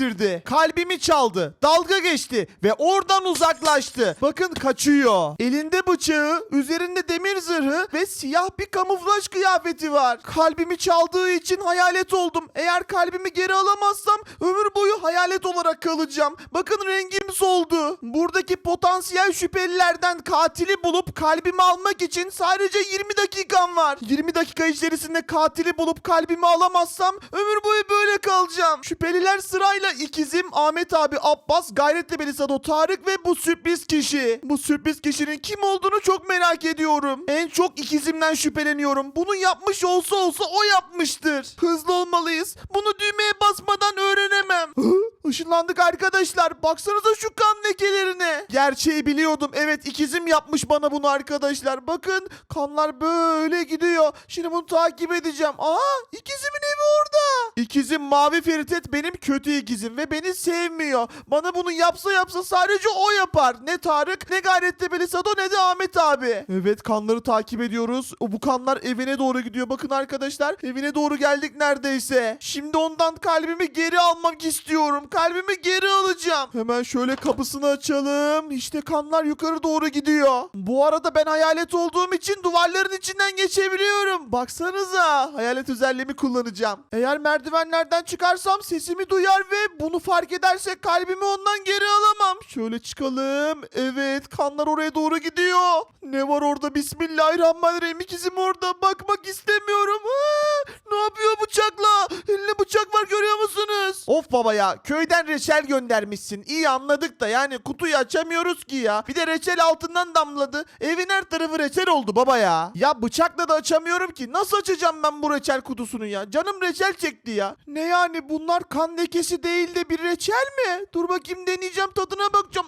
getirdi. Kalbimi çaldı. Dalga geçti ve oradan uzaklaştı. Bakın kaçıyor. Elinde bıçağı, üzerinde demir zırhı ve siyah bir kamuflaj kıyafeti var. Kalbimi çaldığı için hayalet oldum. Eğer kalbimi geri alamazsam ömür boyu hayalet olarak kalacağım. Bakın rengim soldu. Buradaki potansiyel şüphelilerden katili bulup kalbimi almak için sadece 20 dakikam var. 20 dakika içerisinde katili bulup kalbimi alamazsam ömür boyu böyle kalacağım. Şüpheliler sırayla ikizim Ahmet abi Abbas, Gayretli Belisado Tarık ve bu sürpriz kişi. Bu sürpriz kişinin kim olduğunu çok merak ediyorum. En çok ikizimden şüpheleniyorum. Bunu yapmış olsa olsa o yapmıştır. Hızlı olmalıyız. Bunu düğmeye basmadan öğrenemem. Işınlandık arkadaşlar. Baksanıza şu kan lekelerine. Gerçeği biliyordum. Evet ikizim yapmış bana bunu arkadaşlar. Bakın kanlar böyle gidiyor. Şimdi bunu takip edeceğim. Aa ikizimin evi orada. İkizim Mavi Feritet benim kötü ikizim ve beni sevmiyor. Bana bunu yapsa yapsa sadece o yapar. Ne Tarık ne Gayretli Belisado ne de Ahmet abi. Evet kanları takip ediyoruz. Bu kanlar evine doğru gidiyor. Bakın arkadaşlar evine doğru geldik neredeyse. Şimdi ondan kalbimi geri almak istiyorum. Kalbimi geri alacağım. Hemen şöyle kapısını açalım. İşte kanlar yukarı doğru gidiyor. Bu arada ben hayalet olduğum için duvarların içinden geçebiliyorum. Baksanıza. Hayalet özelliğimi kullanacağım. Eğer merdivenlerden çıkarsam sesimi duyar ve bunu fark ederse kalbimi ondan geri alamam. Şöyle çıkalım. Evet kanlar oraya doğru gidiyor. Ne var orada? Bismillahirrahmanirrahim. İkizim orada. Bakmak istemiyorum. Ha, ne yapıyor bıçakla? Elinde bıçak var görüyor musunuz? Of baba ya. Köyden reçel göndermişsin. İyi anladık da yani kutuyu açamıyoruz ki ya. Bir de reçel altından damladı. Evin her tarafı reçel oldu baba ya. Ya bıçakla da açamıyorum ki. Nasıl açacağım ben bu reçel kutusunu ya? Canım reçel çekti ya. Ne yani bunlar kan lekesi değil de bir reçel mi? Dur bakayım deneyeceğim tadına bakacağım.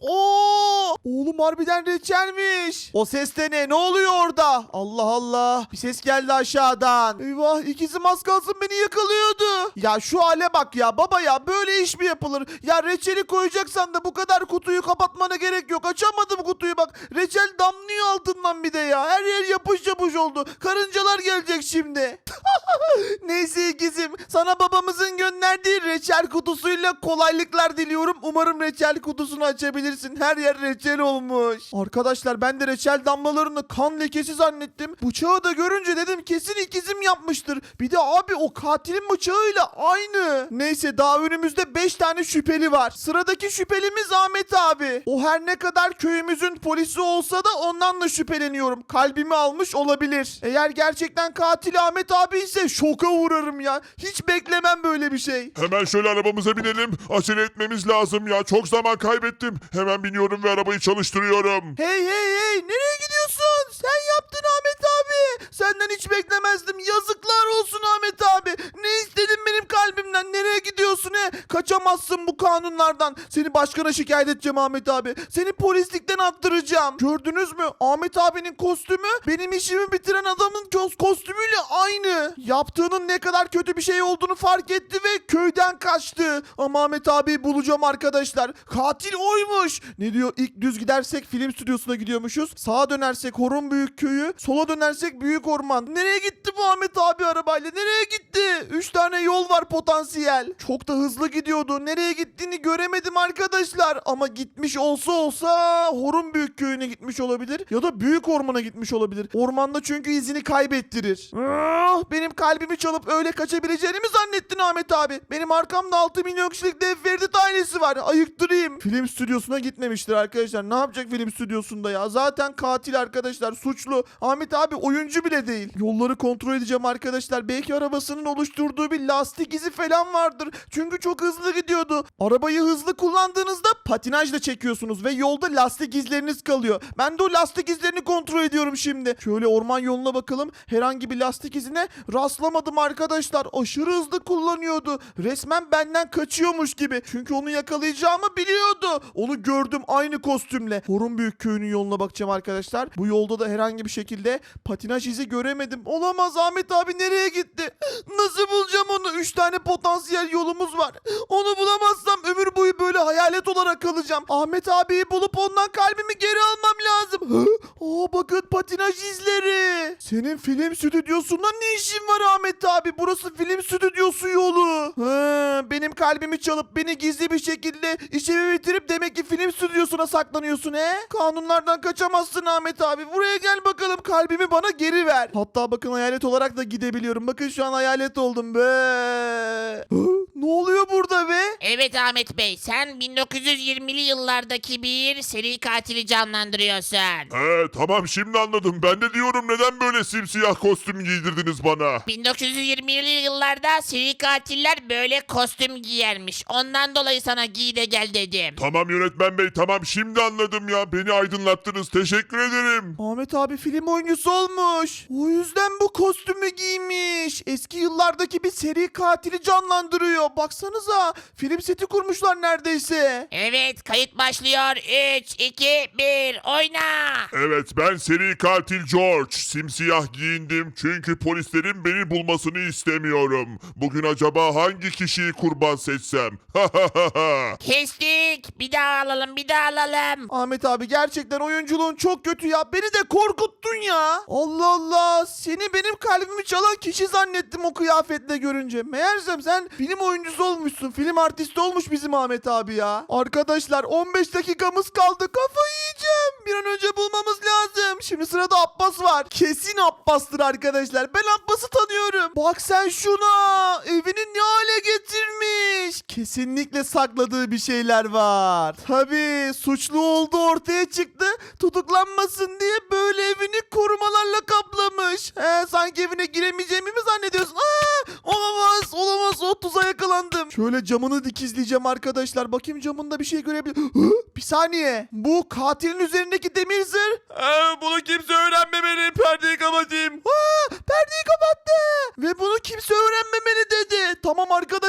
Oo! Oğlum harbiden reçelmiş. O ses de ne? Ne oluyor orada? Allah Allah. Bir ses geldi aşağıdan. Eyvah ikizim az kalsın beni yakalıyordu. Ya şu hale bak ya baba ya böyle iş mi yapılır? Ya reçeli koyacaksan da bu kadar kutuyu kapatmana gerek yok. Açamadım kutuyu bak. Reçel damlıyor altından bir de ya. Her yer yapış yapış oldu. Karıncalar gelecek şimdi. Neyse ikizim sana babamızın gönderdiği reçel kutusuyla kolaylıklar diliyorum. Umarım reçel kutusunu açabilirsin. Her yer reçel olmuş. Arkadaşlar ben de reçel damlalarını kan lekesi zannettim. Bıçağı da görünce dedim kesin ikizim yapmıştır. Bir de abi o katilin bıçağıyla aynı. Neyse daha önümüzde 5 tane şüpheli var. Sıradaki şüphelimiz Ahmet abi. O her ne kadar köyümüzün polisi olsa da ondan da şüpheleniyorum. Kalbimi almış olabilir. Eğer gerçekten katil Ahmet abi ise şoka uğrarım ya. Hiç beklemem böyle bir şey. Hemen şöyle arabamıza binelim. Acele etmemiz lazım ya. Çok zaman kaybettim. Hemen biniyorum ve arabayı çalıştırıyorum. Hey hey hey nereye gidiyorsun? Sen yaptın Ahmet. Senden hiç beklemezdim. Yazıklar olsun Ahmet abi. Ne istedin benim kalbimden? Nereye gidiyorsun he? Kaçamazsın bu kanunlardan. Seni başkana şikayet edeceğim Ahmet abi. Seni polislikten attıracağım. Gördünüz mü? Ahmet abinin kostümü benim işimi bitiren adamın kos- kostümüyle aynı. Yaptığının ne kadar kötü bir şey olduğunu fark etti ve köyden kaçtı. Ama Ahmet abi bulacağım arkadaşlar. Katil oymuş. Ne diyor? İlk düz gidersek film stüdyosuna gidiyormuşuz. Sağa dönersek Horun Büyük Köyü. Sola dönersek Büyük Orman. Nereye gitti bu Ahmet abi arabayla? Nereye gitti? Üç tane yol var potansiyel. Çok da hızlı gidiyordu. Nereye gittiğini göremedim arkadaşlar. Ama gitmiş olsa olsa Horun Büyük Köyü'ne gitmiş olabilir. Ya da Büyük Orman'a gitmiş olabilir. Ormanda çünkü izini kaybettirir. Ah, benim kalbimi çalıp öyle kaçabileceğini mi zannettin Ahmet abi? Benim arkamda 6 milyon kişilik dev Feridit ailesi var. Ayıktırayım. Film stüdyosuna gitmemiştir arkadaşlar. Ne yapacak film stüdyosunda ya? Zaten katil arkadaşlar. Suçlu. Ahmet abi oyuncu bile değil. Yolları kontrol edeceğim arkadaşlar. Belki arabasının oluşturduğu bir lastik izi falan vardır. Çünkü çok hızlı gidiyordu. Arabayı hızlı kullandığınızda patinajla çekiyorsunuz ve yolda lastik izleriniz kalıyor. Ben de o lastik izlerini kontrol ediyorum şimdi. Şöyle orman yoluna bakalım. Herhangi bir lastik izine rastlamadım arkadaşlar. Aşırı hızlı kullanıyordu. Resmen benden kaçıyormuş gibi. Çünkü onu yakalayacağımı biliyordu. Onu gördüm aynı kostümle. Horun Büyük Köyü'nün yoluna bakacağım arkadaşlar. Bu yolda da herhangi bir şekilde patinaj izi göremedim. Olamaz Ahmet abi nereye gitti? Nasıl bulacağım onu? 3 tane potansiyel yolumuz var. Onu bulamazsam ömür boyu böyle hayalet olarak kalacağım. Ahmet abiyi bulup ondan kalbimi geri almam lazım. Aa bakın patinaj izleri. Senin film stüdyosunda ne işin var Ahmet abi? Burası film stüdyosu yolu. Ha, benim kalbimi çalıp beni gizli bir şekilde işimi bitirip demek ki film stüdyosuna saklanıyorsun he? Kanunlardan kaçamazsın Ahmet abi. Buraya gel bakalım kalbimi bana geri ver. Hatta bakın hayalet olarak da gidebiliyorum. Bakın şu an hayalet oldum be. Ne oluyor burada be? Evet Ahmet Bey sen 1920'li yıllardaki bir seri katili canlandırıyorsun. He tamam şimdi anladım. Ben de diyorum neden böyle simsiyah kostüm giydirdiniz bana? 1920'li yıllarda seri katiller böyle kostüm giyermiş. Ondan dolayı sana giy de gel dedim. Tamam yönetmen bey tamam şimdi anladım ya. Beni aydınlattınız. Teşekkür ederim. Ahmet abi film oyuncusu olmuş. O yüzden bu kostümü giymiş. Eski yıllardaki bir seri katili canlandırıyor. Baksanıza film seti kurmuşlar neredeyse. Evet kayıt başlıyor. 3, 2, 1 oyna. Evet ben seri katil George. Simsiyah giyindim çünkü polislerin beni bulmasını istemiyorum. Bugün acaba hangi kişiyi kurban seçsem? Kestik. Bir daha alalım bir daha alalım. Ahmet abi gerçekten oyunculuğun çok kötü ya. Beni de korkuttun ya. Allah Allah. Seni benim kalbimi çalan kişi zannettim o kıyafetle görünce. Meğersem sen film oyuncusu olmuşsun. Film artisti olmuş bizim Ahmet abi ya. Arkadaşlar 15 dakikamız kaldı. Kafayı yiyeceğim. Bir an önce bulmamız lazım. Şimdi sırada Abbas var. Kesin Abbas'tır arkadaşlar. Ben Abbas'ı tanıyorum. Bak sen şuna. Evini ne hale getirmiş. Kesinlikle sakladığı bir şeyler var. Tabii suçlu olduğu ortaya çıktı. Tutuklanmasın diye böyle evini korumalarla kaplamış. He, sanki evine giremeyeceğimi mi zannediyorsun? Aa, olamaz olamaz o tuza yakalandım. Şöyle camını dikizleyeceğim arkadaşlar. Bakayım camında bir şey görebilir. Hı? Bir saniye. Bu katilin üzerindeki demir zırh. Aa, bunu kimse öğrenmemeli. Perdeyi kapatayım. Aa, perdeyi kapattı. Ve bunu kimse öğrenmemeli dedi. Tamam arkadaşlar.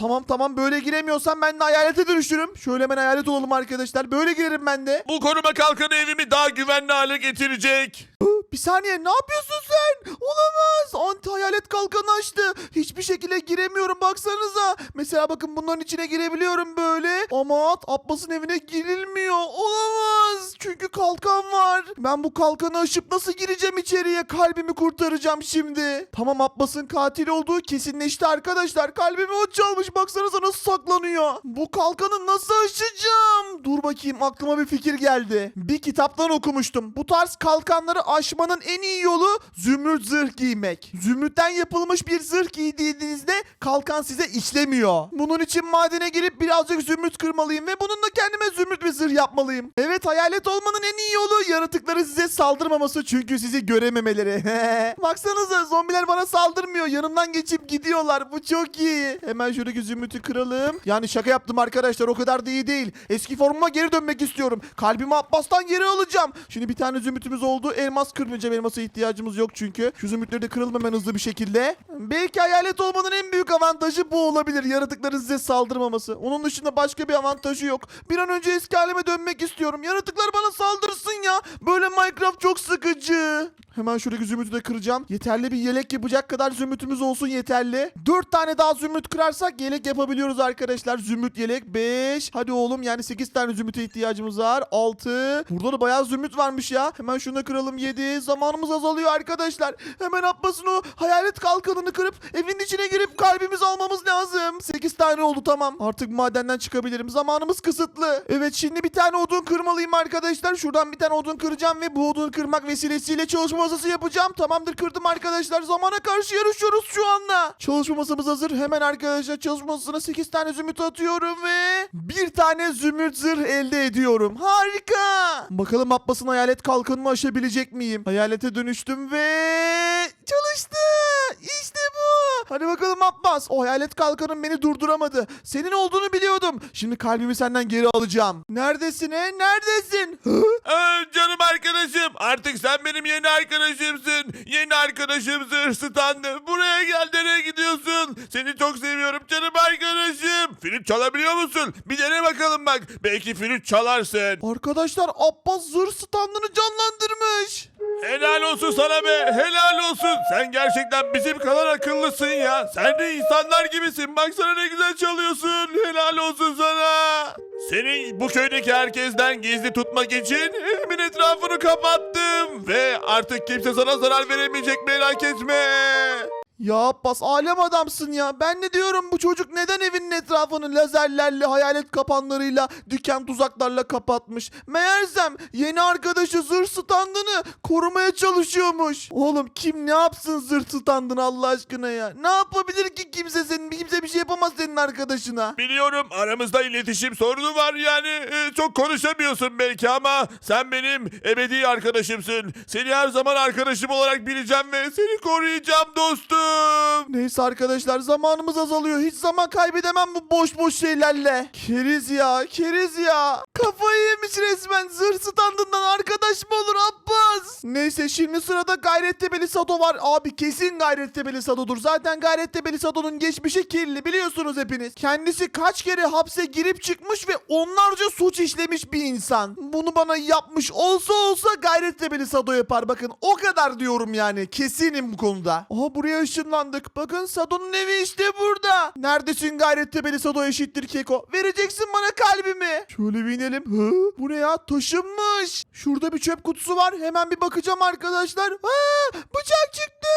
Tamam tamam böyle giremiyorsam ben de hayalete dönüşürüm. Şöyle hemen hayalet olalım arkadaşlar. Böyle girerim ben de. Bu koruma kalkanı evimi daha güvenli hale getirecek. Bir saniye ne yapıyorsun sen? Olamaz. Anti hayalet kalkanı açtı. Hiçbir şekilde giremiyorum baksanıza. Mesela bakın bunların içine girebiliyorum böyle. Ama Abbas'ın evine girilmiyor. Olamaz. Çünkü kalkan var. Ben bu kalkanı aşıp nasıl gireceğim içeriye? Kalbimi kurtaracağım şimdi. Tamam Abbas'ın katil olduğu kesinleşti arkadaşlar. Kalbimi o çalmış. Baksanıza nasıl saklanıyor. Bu kalkanı nasıl aşacağım? Dur bakayım aklıma bir fikir geldi. Bir kitaptan okumuştum. Bu tarz kalkanları aşmanın en iyi yolu zümrüt zırh giymek. Zümrütten yapılmış bir zırh giydiğinizde kalkan size işlemiyor. Bunun için madene girip birazcık zümrüt kırmalıyım ve bununla kendime zümrüt bir zırh yapmalıyım. Evet hayalet olmanın en iyi yolu yaratıkları size saldırmaması çünkü sizi görememeleri. Baksanıza zombiler bana saldırmıyor. Yanımdan geçip gidiyorlar. Bu çok iyi. Hemen şuradaki zümrütü kıralım. Yani şaka yaptım arkadaşlar o kadar da iyi değil. Eski formuma geri dönmek istiyorum. Kalbimi Abbas'tan geri alacağım. Şimdi bir tane zümrütümüz oldu. Elmas kırmayacağım. Elmasa ihtiyacımız yok çünkü. Şu zümrütleri de kıralım hızlı bir şekilde. Belki hayalet olmanın en büyük avantajı bu olabilir. Yaratıkların size saldırmaması. Onun dışında başka bir avantajı yok. Bir an önce eski halime dönmek istiyorum. Yaratıklar bana saldırsın ya. Böyle Minecraft çok sıkıcı. Hemen şuradaki zümrütü de kıracağım. Yeterli bir yelek yapacak kadar zümrütümüz olsun yeterli. 4 tane daha zümrüt kırarsak yelek yapabiliyoruz arkadaşlar. Zümrüt yelek 5. Hadi oğlum yani 8 tane zümrüte ihtiyacımız var. 6. Burada da bayağı zümrüt varmış ya. Hemen şunu da kıralım 7. Zamanımız azalıyor arkadaşlar. Hemen Abbas'ın o hayalet kalkanını kırıp evin içine girip kalbimizi almamız lazım. 8 tane oldu tamam. Artık madenden çıkabilirim. Zamanımız kısıtlı. Evet şimdi bir tane odun kırmalıyım arkadaşlar. Şuradan bir tane odun kıracağım ve bu odun kırmak vesilesiyle çalışma masası yapacağım. Tamamdır kırdım arkadaşlar. Zamana karşı yarışıyoruz şu anda. Çalışma masamız hazır. Hemen arkadaşlar çalışma masasına 8 tane zümrüt atıyorum ve bir tane zümrüt zırh elde ediyorum. Harika. Bakalım Abbas'ın hayalet kalkanını aşabilecek miyim? Hayalete dönüştüm ve çalıştı. İşte bu. Hadi bakalım Abbas. O hayalet kalkanın beni durduramadı. Senin olduğunu biliyordum. Şimdi kalbimi senden geri alacağım. Neredesin he? Neredesin? Hı? Aa, canım arkadaşım artık sen benim yeni arkadaşımsın. Yeni arkadaşım Zırsıtanlı. Buraya gel nereye gidiyorsun? Seni çok seviyorum canım arkadaşım. Flüt çalabiliyor musun? Bir dene bakalım bak. Belki flüt çalarsın. Arkadaşlar Abbas zırh standını canlandırmış. Helal olsun sana be. Helal olsun. Sen gerçekten bizim kadar akıllısın ya. Sen de insanlar gibisin. Baksana ne güzel çalıyorsun. Helal olsun sana. Seni bu köydeki herkesten gizli tutmak için evimin etrafını kapattım. Ve artık kimse sana zarar veremeyecek merak etme. Ya Abbas alem adamsın ya. Ben ne diyorum bu çocuk neden evinin etrafını lazerlerle, hayalet kapanlarıyla, diken tuzaklarla kapatmış. Meğersem yeni arkadaşı zırh standını korumaya çalışıyormuş. Oğlum kim ne yapsın zırh standını Allah aşkına ya? Ne yapabilir ki kimse senin kimse bir şey yapamaz senin arkadaşına. Biliyorum aramızda iletişim sorunu var yani e, çok konuşamıyorsun belki ama sen benim ebedi arkadaşımsın. Seni her zaman arkadaşım olarak bileceğim ve seni koruyacağım dostum. Neyse arkadaşlar zamanımız azalıyor. Hiç zaman kaybedemem bu boş boş şeylerle. Keriz ya, keriz ya. Kafayı yemiş resmen. Zırh standından arkadaş mı olur Abbas? Neyse şimdi sırada Gayrettepe'li Sado var. Abi kesin Gayrettepe'li Sado'dur. Zaten Gayrettepe'li Sado'nun geçmişi kirli biliyorsunuz hepiniz. Kendisi kaç kere hapse girip çıkmış ve onlarca suç işlemiş bir insan. Bunu bana yapmış olsa olsa Gayrettepe'li Sado yapar. Bakın o kadar diyorum yani. Kesinim bu konuda. Aha buraya ışınlandık. Bakın Sado'nun evi işte burada. Neredesin Gayrettepe'li Sado eşittir Keko? Vereceksin bana kalbimi. Şöyle bir inelim. Hı? Bu ne ya? Taşınmış. Şurada bir çöp kutusu var. Hemen bir bakacağım arkadaşlar. Ha, bıçak çıktı.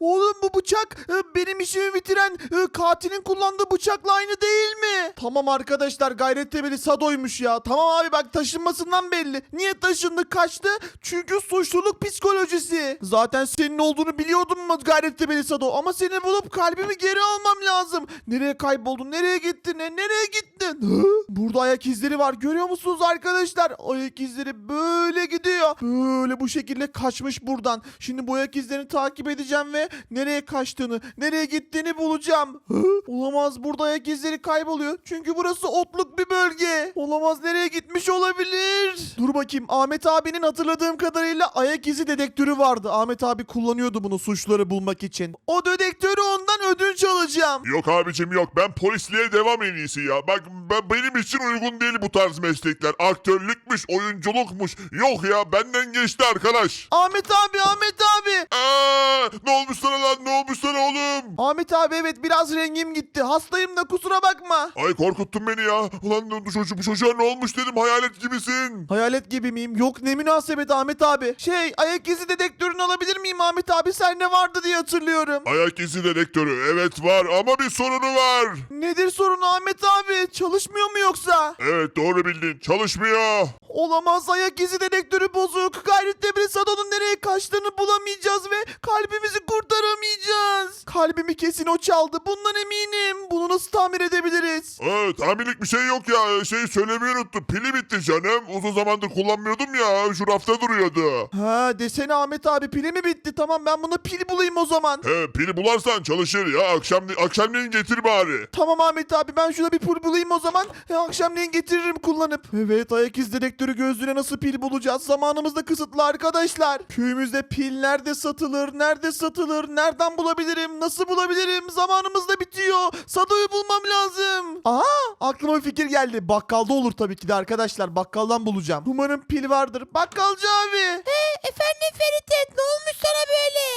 Oğlum bu bıçak e, benim işimi bitiren e, katilin kullandığı bıçakla aynı değil mi? Tamam arkadaşlar Gayrettepe'li Sado'ymuş ya. Tamam abi bak taşınmasından belli. Niye taşındı kaçtı? Çünkü suçluluk psikolojisi. Zaten senin olduğunu biliyordum mu Gayrettepe'li Sado? Ama seni bulup kalbimi geri almam lazım. Nereye kayboldun? Nereye gittin? E, nereye gittin? Hı? Burada ayak izleri var. Görüyor musunuz arkadaşlar? Ayak izleri böyle gidiyor. Böyle bu şekilde kaçmış buradan. Şimdi bu ayak izlerini takip edeceğim ve nereye kaçtığını, nereye gittiğini bulacağım. Olamaz burada ayak izleri kayboluyor. Çünkü burası otluk bir bölge. Olamaz nereye gitmiş olabilir? Dur bakayım Ahmet abinin hatırladığım kadarıyla ayak izi dedektörü vardı. Ahmet abi kullanıyordu bunu suçları bulmak için. O dedektörü ondan ödünç alacağım. Yok abicim yok ben polisliğe devam en iyisi ya. Bak ben, benim için uygun değil bu tarz meslekler. Aktörlükmüş, oyunculukmuş. Yok ya benden geçti arkadaş. Ahmet abi, Ahmet abi. Aa, ne olmuş sana lan ne olmuş sana oğlum? Ahmet abi evet biraz rengim gitti. Hastayım da kusura bakma. Ay korkuttun beni ya. Ulan bu, çocuk, bu çocuğa ne olmuş dedim hayalet gibisin. Hayalet gibi miyim? Yok ne münasebet Ahmet abi. Şey ayak izi dedektörünü alabilir miyim Ahmet abi? Sende vardı diye hatırlıyorum. Ayak izi dedektörü evet var ama bir sorunu var. Nedir sorun Ahmet abi? Çalışmıyor mu yoksa? Evet doğru bildin çalışmıyor. Olamaz ayak izi dedektörü bozuk. Gayretle bir Sado'nun nereye kaçtığını bulamayacağız ve kalbimizi kurtaramayacağız. Kalbimi kesin o çaldı. Bundan eminim. Bunu nasıl tamir edebiliriz? Evet tamirlik bir şey yok ya. Şey söylemeyi unuttum. Pili bitti canım. Uzun zamandır kullanmıyordum ya. Şu rafta duruyordu. Ha desene Ahmet abi pili mi bitti? Tamam ben buna pil bulayım o zaman. He pili bularsan çalışır ya. Akşam akşamleyin getir bari. Tamam Ahmet abi ben şuna bir pil bulayım o zaman. Akşamleyin getiririm kullanıp. Evet ayak iz dedektörü gözlüğüne nasıl pil bulacağız? Zamanımız da kısıtlı arkadaşlar. Köyümüzde pil nerede satılır? Nerede satılır? Nereden bulabilirim? Nasıl bulabilirim? Zamanımız da bitiyor. Sado'yu bulmam lazım. Aha aklıma bir fikir geldi. Bakkalda olur tabii ki de arkadaşlar. Bakkaldan bulacağım. Umarım pil vardır. Bakkalcı abi. Efendim Ferit ne olmuş sana böyle?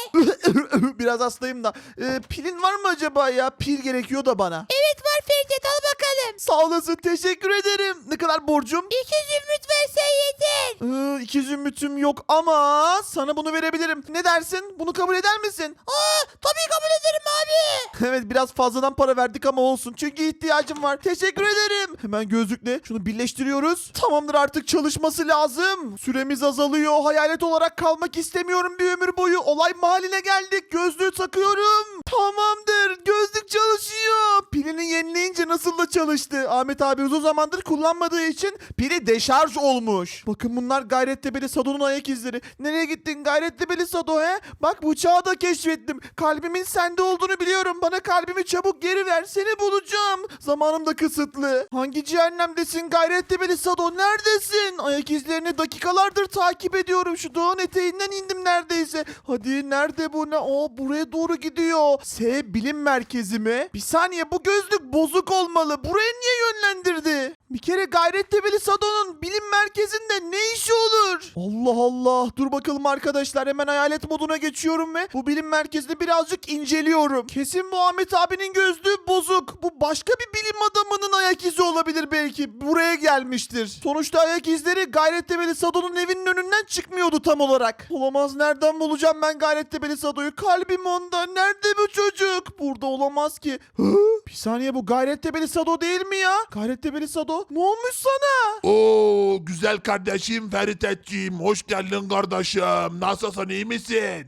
Biraz hastayım da. Ee, pilin var mı acaba ya? Pil gerekiyor da bana. Evet var Ferit al bakalım. Sağ olasın. Teşekkür ederim. Ne kadar borcum? İki zümrüt versen yeter. Ee, iki zümrütüm yok ama sana bunu verebilirim. Ne dersin? Bunu kabul eder misin? Aa tabii kabul ederim abi. evet biraz fazladan para verdik ama olsun. Çünkü ihtiyacım var. Teşekkür ederim. Hemen gözlükle şunu birleştiriyoruz. Tamamdır artık çalışması lazım. Süremiz azalıyor. Hayalet olarak kalmak istemiyorum bir ömür boyu. Olay mahalline geldik. Gözlüğü takıyorum. Tamamdır. Gözlük çalışıyor. Pilini yenileyince nasıl da çalıştı. Ahmet abi uzun zamandır kullanmadığı için pili deşarj olmuş. Bakın bunlar Gayrettepe'li Sado'nun ayak izleri. Nereye gittin Gayrettepe'li Sado he? Bak bıçağı da keşfettim. Kalbimin sende olduğunu biliyorum. Bana kalbimi çabuk geri ver. Seni bulacağım. Zamanım da kısıtlı. Hangi cehennemdesin Gayrettepe'li Sado? Neredesin? Ayak izlerini dakikalardır takip ediyorum. Şu dağın eteğinden indim neredeyse. Hadi nerede bu ne? Aa buraya doğru gidiyor. S bilim merkezi mi? Bir saniye bu gözlük bozuk olmalı. buraya niye yönlendirdi? Bir kere Gayrettepe'li Sado'nun bilim merkezinde ne işi olur? Allah Allah. Dur bakalım arkadaşlar. Hemen hayalet moduna geçiyorum ve bu bilim merkezini birazcık inceliyorum. Kesin bu Ahmet abinin gözlüğü bozuk. Bu başka bir bilim adamının ayak izi olabilir belki. Buraya gelmiştir. Sonuçta ayak izleri Gayrettepe'li Sado'nun evinin önünden çıkmıyordu tam olarak. Olamaz. Nereden bulacağım ben Gayrettepe'li Sado'yu? Kalbim onda. Nerede bu çocuk? Burada olamaz ki. Hı? Bir saniye bu Gayrettepe'li Sado değil mi ya? Gayrettepe'li Sado ne olmuş sana? Oo güzel kardeşim Feritetciğim. Hoş geldin kardeşim. Nasılsın iyi misin?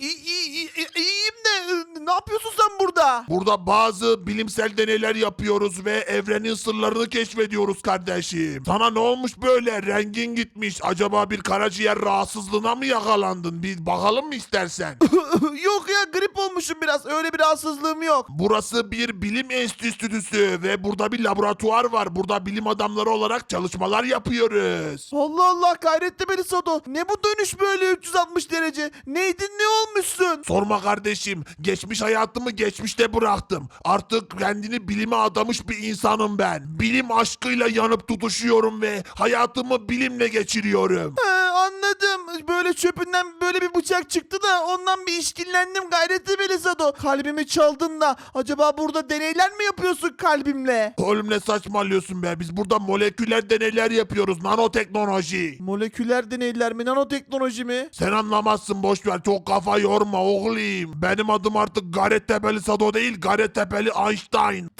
İyi, iyi, iyi, iyiyim de e, ne yapıyorsun sen burada? Burada bazı bilimsel deneyler yapıyoruz ve evrenin sırlarını keşfediyoruz kardeşim. Sana ne olmuş böyle? Rengin gitmiş. Acaba bir karaciğer rahatsızlığına mı yakalandın? Bir bakalım mı istersen? yok ya grip olmuşum biraz. Öyle bir rahatsızlığım yok. Burası bir bilim enstitüsü ve burada bir laboratuvar var. Burada bilim adamları olarak çalışmalar yapıyoruz. Allah Allah Gayrettepe'li Sado. Ne bu dönüş böyle 360 derece? Neydin ne olmuşsun? Sorma kardeşim. Geçmiş hayatımı geçmişte bıraktım. Artık kendini bilime adamış bir insanım ben. Bilim aşkıyla yanıp tutuşuyorum ve hayatımı bilimle geçiriyorum. He, anladım. Böyle çöpünden böyle bir bıçak çıktı da ondan bir işkillendim Gayrettepe'li Sado. Kalbimi çaldın da acaba burada deneyler mi yapıyorsun kalbimle? Oğlum ne saçmalıyorsun be? Biz burada moleküler deneyler yapıyoruz. Nanoteknoloji. Moleküler deneyler mi? Nanoteknoloji mi? Sen anlamazsın boş ver. Çok kafa yorma oğlum. Benim adım artık Garet Tepeli Sado değil. Garet Tepeli Einstein.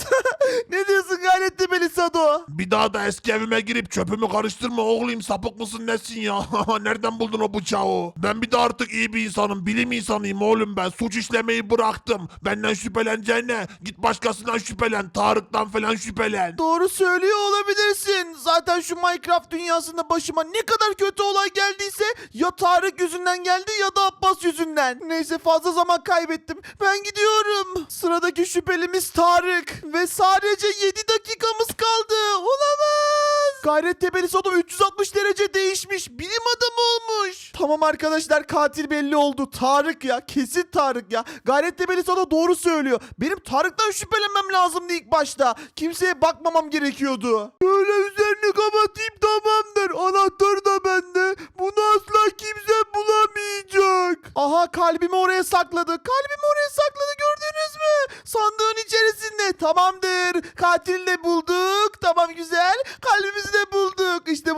Ne diyorsun Gayrettepe'li Sado? Bir daha da eski evime girip çöpümü karıştırma oğlum. Sapık mısın nesin ya? Nereden buldun o bıçağı? Ben bir de artık iyi bir insanım. Bilim insanıyım oğlum ben. Suç işlemeyi bıraktım. Benden şüpheleneceğine git başkasından şüphelen. Tarık'tan falan şüphelen. Doğru söylüyor olabilirsin. Zaten şu Minecraft dünyasında başıma ne kadar kötü olay geldiyse ya Tarık yüzünden geldi ya da Abbas yüzünden. Neyse fazla zaman kaybettim. Ben gidiyorum. Sıradaki şüphelimiz Tarık. Ve sadece 7 dakikamız kaldı. Olamaz. Gayrettepe'li Sodo 360 derece değişmiş. Bilim adamı olmuş. Tamam arkadaşlar katil belli oldu. Tarık ya. Kesin Tarık ya. Gayrettepe'li Sodo doğru söylüyor. Benim Tarık'tan şüphelenmem lazımdı ilk başta. Kimseye bakmamam gerekiyordu. Böyle üzerini kapatayım tamamdır. Anahtar da bende. Bunu asla kimse bulamayacak. Aha kalbimi oraya sakladı. Kalbimi oraya sakladı gördünüz mü? Sandığın içerisinde. Tamamdır. Katil de bulduk. Tamam güzel. Kalbimizi de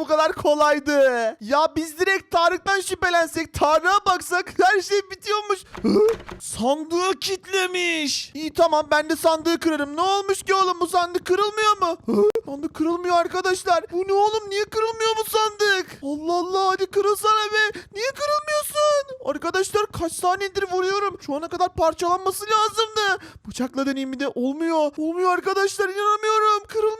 bu kadar kolaydı. Ya biz direkt Tarık'tan şüphelensek, Tarık'a baksak her şey bitiyormuş. Sandığı kitlemiş. İyi tamam ben de sandığı kırarım. Ne olmuş ki oğlum bu sandık kırılmıyor mu? Sandık kırılmıyor arkadaşlar. Bu ne oğlum niye kırılmıyor bu sandık? Allah Allah hadi kırılsana be. Niye kırılmıyorsun? Arkadaşlar kaç saniyedir vuruyorum. Şu ana kadar parçalanması lazımdı. Bıçakla deneyim bir de olmuyor. Olmuyor arkadaşlar inanamıyorum. Çok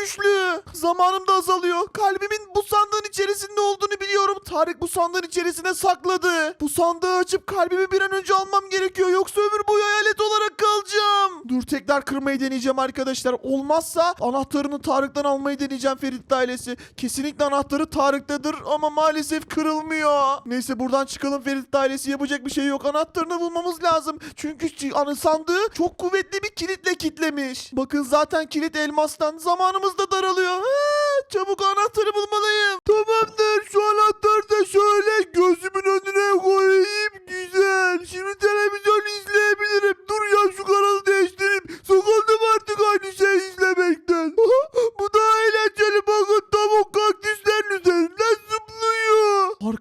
güçlü. Zamanım da azalıyor. Kalbimin bu sandığın içerisinde olduğunu biliyorum. Tarık bu sandığın içerisine sakladı. Bu sandığı açıp kalbimi bir an önce almam gerekiyor. Yoksa ömür boyu hayalet olarak kalacağım. Dur tekrar kırmayı deneyeceğim arkadaşlar. Olmazsa anahtarını Tarık'tan almayı deneyeceğim Ferit ailesi. Kesinlikle anahtarı Tarık'tadır ama maalesef kırılmıyor. Neyse buradan çıkalım Ferit ailesi. Yapacak bir şey yok. Anahtarını bulmamız lazım. Çünkü anı sandığı çok kuvvetli bir kilitle kitlemiş. Bakın zaten kilit elmastan. Zamanımız da daralıyor. Ha, çabuk anahtarı bulmalıyım. Tamamdır. Şu anahtarı da şöyle gözümün önüne koyayım. Güzel. Şimdi televizyon izleyebilirim. Dur ya şu kanalı değiştireyim. Sıkıldım artık aynı şeyi izlemekten. Bu daha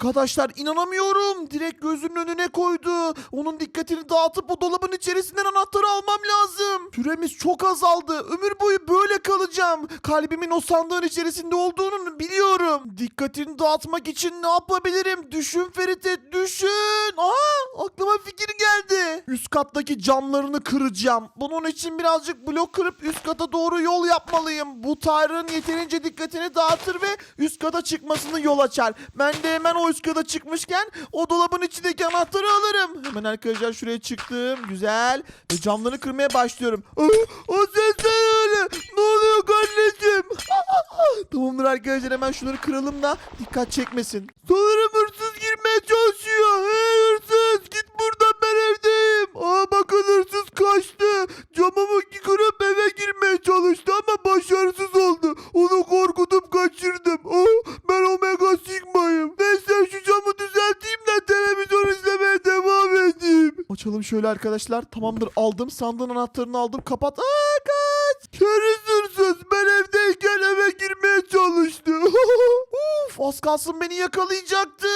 Arkadaşlar inanamıyorum. Direkt gözünün önüne koydu. Onun dikkatini dağıtıp o dolabın içerisinden anahtarı almam lazım. Süremiz çok azaldı. Ömür boyu böyle kalacağım. Kalbimin o sandığın içerisinde olduğunu biliyorum. Dikkatini dağıtmak için ne yapabilirim? Düşün Ferit'e düşün. Aa aklıma fikir geldi. Üst kattaki camlarını kıracağım. Bunun için birazcık blok kırıp üst kata doğru yol yapmalıyım. Bu Tarık'ın yeterince dikkatini dağıtır ve üst kata çıkmasını yol açar. Ben de hemen o üst kata çıkmışken o dolabın içindeki anahtarı alırım. Hemen arkadaşlar şuraya çıktım. Güzel. Ve camları kırmaya başlıyorum. O ses ne öyle? Ne oluyor kardeşim? Tamamdır arkadaşlar hemen şunları kıralım da dikkat çekmesin. Sanırım hırsız şöyle arkadaşlar. Tamamdır aldım. Sandığın anahtarını aldım. Kapat. Aa kaç. Hırsız. Ben evdeyken eve girmeye çalıştı. Uf az kalsın beni yakalayacaktı.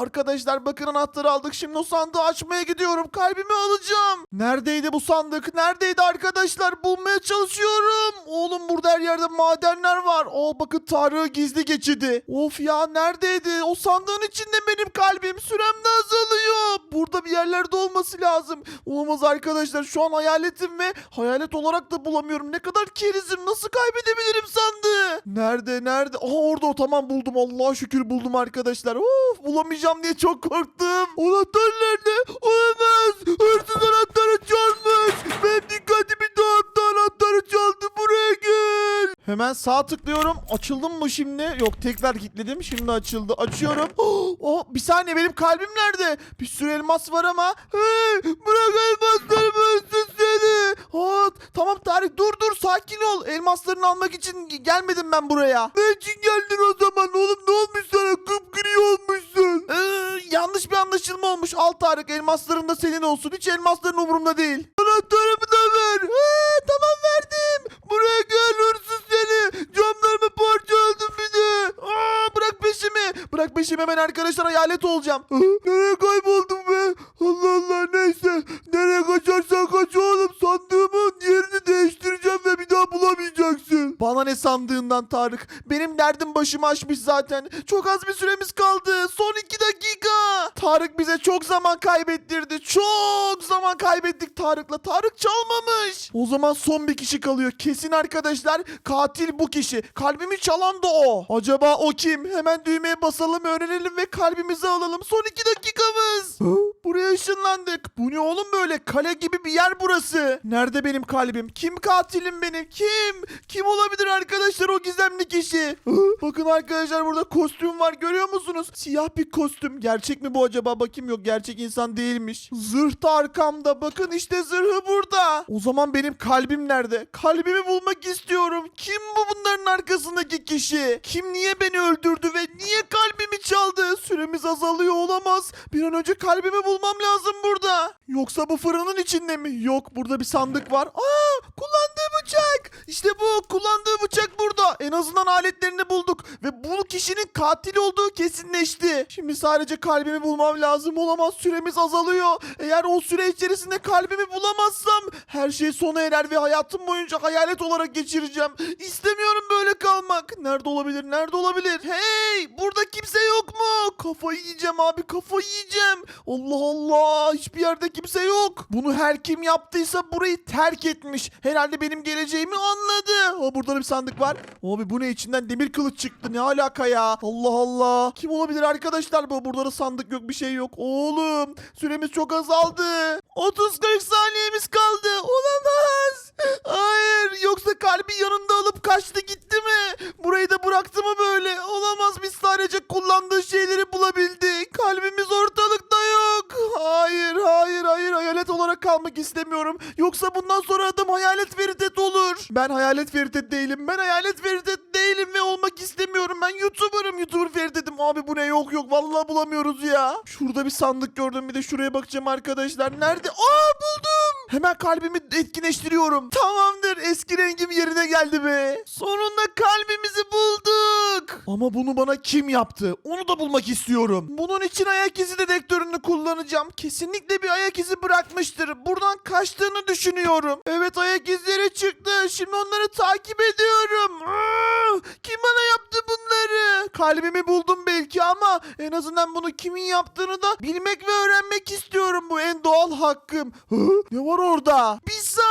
Arkadaşlar bakın anahtarı aldık. Şimdi o sandığı açmaya gidiyorum. Kalbimi alacağım. Neredeydi bu sandık? Neredeydi arkadaşlar? Bulmaya çalışıyorum. Oğlum burada her yerde madenler var. Oo bakın Tarık'ı gizli geçidi. Of ya neredeydi? O sandığın içinde benim kalbim. Sürem de azalıyor. Burada bir yerlerde olması lazım. Olamaz arkadaşlar. Şu an hayaletim ve hayalet olarak da bulamıyorum. Ne kadar kerizim. Nasıl kaybedebilirim sandığı? Nerede? Nerede? Aha orada o. Tamam buldum. Allah'a şükür buldum arkadaşlar. Of bulamayacağım diye çok korktum. Anahtar nerede? Olamaz. Hırsız anahtarı çalmış. Benim dikkatimi dağıttı. Anahtarı çaldı. Buraya gel. Hemen sağ tıklıyorum. Açıldım mı şimdi? Yok tekrar kilitledim. Şimdi açıldı. Açıyorum. Oh, bir saniye benim kalbim nerede? Bir sürü elmas var ama. Hey, bırak elmaslarımı hırsız seni. Aa, tamam Tarık dur dur sakin ol. Elmaslarını almak için ge- gelmedim ben buraya. Ne için geldin o zaman oğlum? Ne olmuş sana? Kıpkırı olmuşsun. Anlaşılma olmuş. Al Tarık elmasların da senin olsun. Hiç elmasların umurumda değil. Anahtarımı da ver. Ee, tamam verdim. Buraya gel hırsız seni. Camlarımı parçaladın bir de. Aa, bırak peşimi. Bırak peşimi hemen arkadaşlar hayalet olacağım. Aa, nereye kayboldum be? Allah Allah neyse. Nereye kaçarsan kaç oğlum. Sandığımın yerini değiştireceğim ve bir daha bulamayacaksın. Bana ne sandığından Tarık. Benim derdim başımı açmış zaten. Çok az bir süremiz kaldı. Son. Tarık bize çok zaman kaybettirdi. Çok zaman kaybettik Tarık'la. Tarık çalmamış. O zaman son bir kişi kalıyor. Kesin arkadaşlar katil bu kişi. Kalbimi çalan da o. Acaba o kim? Hemen düğmeye basalım öğrenelim ve kalbimizi alalım. Son iki dakikamız. Buraya ışınlandık. Bu ne oğlum böyle? Kale gibi bir yer burası. Nerede benim kalbim? Kim katilim benim? Kim? Kim olabilir arkadaşlar o gizemli kişi? Bakın arkadaşlar burada kostüm var görüyor musunuz? Siyah bir kostüm. Gerçek mi bu acaba? Bakayım yok gerçek insan değilmiş. Zırh da arkamda. Bakın işte zırhı burada. O zaman benim kalbim nerede? Kalbimi bulmak istiyorum. Kim bu bunların arkasındaki kişi? Kim niye beni öldürdü ve niye kalbimi çaldı? Süremiz azalıyor olamaz. Bir an önce kalbimi bulmam lazım burada. Yoksa bu fırının içinde mi? Yok burada bir sandık var. Aa kullandığı bıçak. İşte bu kullandığı bıçak burada. En azından aletlerini bulduk. Ve bu kişinin katil olduğu kesinleşti. Şimdi sadece kalbimi bulmam lazım. Olamaz süremiz azalıyor. Eğer o süre içerisinde kalbimi bulamazsam her şey sona erer ve hayatım boyunca hayalet olarak geçireceğim. İstemiyorum böyle kalmak. Nerede olabilir? Nerede olabilir? Hey! Burada kimse yok mu? Kafayı yiyeceğim abi. Kafayı yiyeceğim. Allah Allah. Hiçbir yerde kimse yok. Bunu her kim yaptıysa burayı terk etmiş. Herhalde benim geleceğimi anladı. O burada da bir sandık var. Abi bu ne içinden demir kılıç çıktı. Ne alaka ya? Allah Allah. Kim olabilir arkadaşlar bu? Burada da sandık yok bir şey yok. Oğlum süremiz çok azaldı. 30-40 saniyemiz kaldı. Olamaz. Hayır. Yoksa kalbi yanında alıp kaçtı gitti mi? Burayı da bıraktı mı böyle? Olamaz biz sadece kullandığı şeyleri bulabildik. Kalbimiz ortalıkta yok. Hayır hayır hayır hayalet olarak kalmak istemiyorum. Yoksa bundan sonra adım hayalet Feritet olur. Ben hayalet Feritet değilim. Ben hayalet Feritet değilim ve olmak istemiyorum. Ben YouTuber'ım. YouTuber Ferit'edim. Abi bu ne yok yok. Vallahi bulamıyoruz ya. Şurada bir sandık gördüm. Bir de şuraya bakacağım arkadaşlar. Nerede? Aa buldum. Hemen kalbimi etkinleştiriyorum. Tamamdır. Eski rengim yerine geldi be. Sonunda kalbimizi bulduk. Ama bunu bana kim yaptı? Onu da bulmak istiyorum. Bunun için ayak izi dedektörünü kullanacağım. Kesinlikle bir ayak izi bırakmıştır. Buradan kaçtığını düşünüyorum. Evet ayak izleri çıktı. Şimdi onları takip ediyorum. Kim bana yaptı bunları? Kalbimi buldum belki ama en azından bunu kimin yaptığını da bilmek ve öğrenmek istiyorum. Bu en doğal hakkım. Ne var orada? Bir saniye.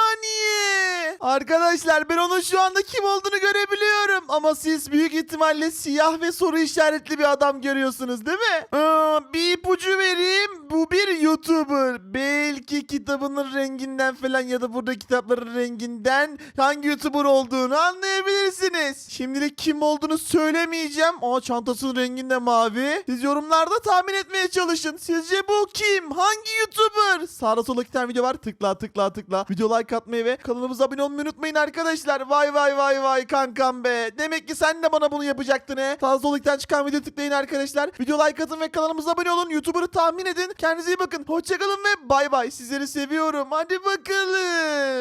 Arkadaşlar ben onun şu anda kim olduğunu görebiliyorum. Ama siz büyük ihtimalle siyah ve soru işaretli bir adam görüyorsunuz değil mi? Aa, bir ipucu vereyim. Bu bir YouTuber. Belki kitabının renginden falan ya da burada kitapların renginden hangi YouTuber olduğunu anlayabilirsiniz. Şimdilik kim olduğunu söylemeyeceğim. Aa çantasının renginde mavi. Siz yorumlarda tahmin etmeye çalışın. Sizce bu kim? Hangi YouTuber? Sağda solda iki tane video var. Tıkla tıkla tıkla. Video like atmayı ve kanalımıza abone olmayı unutmayın arkadaşlar. Vay vay vay vay kankam be. Demek ki sen de bana bunu yapacaktın he. Tane çıkan video tıklayın arkadaşlar. Video like atın ve kanalımıza abone olun. YouTuber'ı tahmin edin. Kendinize iyi bakın. Hoşçakalın ve bay bay. Sizleri seviyorum. Hadi bakalım.